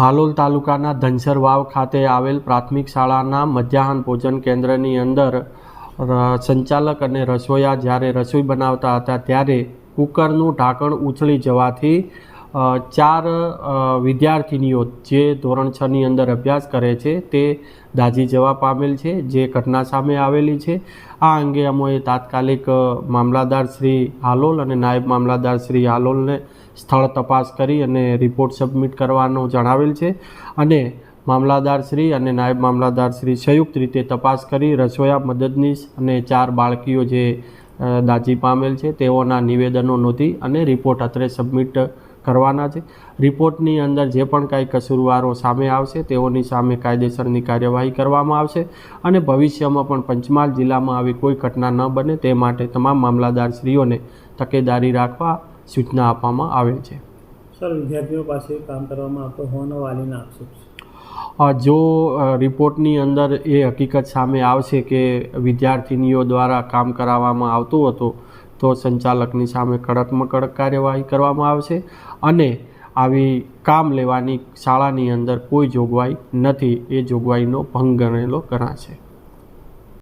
હાલોલ તાલુકાના ધનસર વાવ ખાતે આવેલ પ્રાથમિક શાળાના મધ્યાહન ભોજન કેન્દ્રની અંદર સંચાલક અને રસોઈયા જ્યારે રસોઈ બનાવતા હતા ત્યારે કુકરનું ઢાંકણ ઉછળી જવાથી ચાર વિદ્યાર્થિનીઓ જે ધોરણ છની અંદર અભ્યાસ કરે છે તે દાઝી જવા પામેલ છે, જે ઘટના સામે આવેલી છે. આ અંગે અમોએ તાત્કાલિક મામલાદાર શ્રી હાલોલ અને નાયબ મામલાદાર શ્રી હાલોલને સ્થળ તપાસ કરી અને રિપોર્ટ સબમિટ કરવાનો જણાવેલ છે. અને મામલાદાર શ્રી અને નાયબ મામલાદાર શ્રી સંયુક્ત રીતે તપાસ કરી રસોયા મદદનીશ અને ચાર બાળકીઓ જે દાજી પામેલ છે, તેઓના નિવેદનો નોંધી અને રિપોર્ટ અત્રે સબમિટ કરવાના છે. રિપોર્ટની અંદર જે પણ કાંઈ કસૂરવારો સામે આવશે, તેઓની સામે કાયદેસરની કાર્યવાહી કરવામાં આવશે અને ભવિષ્યમાં પણ પંચમહાલ જિલ્લામાં આવી કોઈ ઘટના ન બને તે માટે તમામ મામલાદારશ્રીઓને તકેદારી રાખવા સૂચના આપવામાં આવેલ છે. સર વિદ્યાર્થીઓ પાસે કામ કરવામાં આવતો હોવાનો વાલીને આક્ષેપ જો રિપોર્ટની અંદર એ હકીકત સામે આવશે કે વિદ્યાર્થિનીઓ દ્વારા કામ કરાવવામાં આવતું હતું તો સંચાલકની સામે કડકમાં કડક કાર્યવાહી કરવામાં આવશે અને આવી કામ લેવાની શાળાની અંદર કોઈ જોગવાઈ નથી. એ જોગવાઈનો ભંગ ગણેલો ગણાશે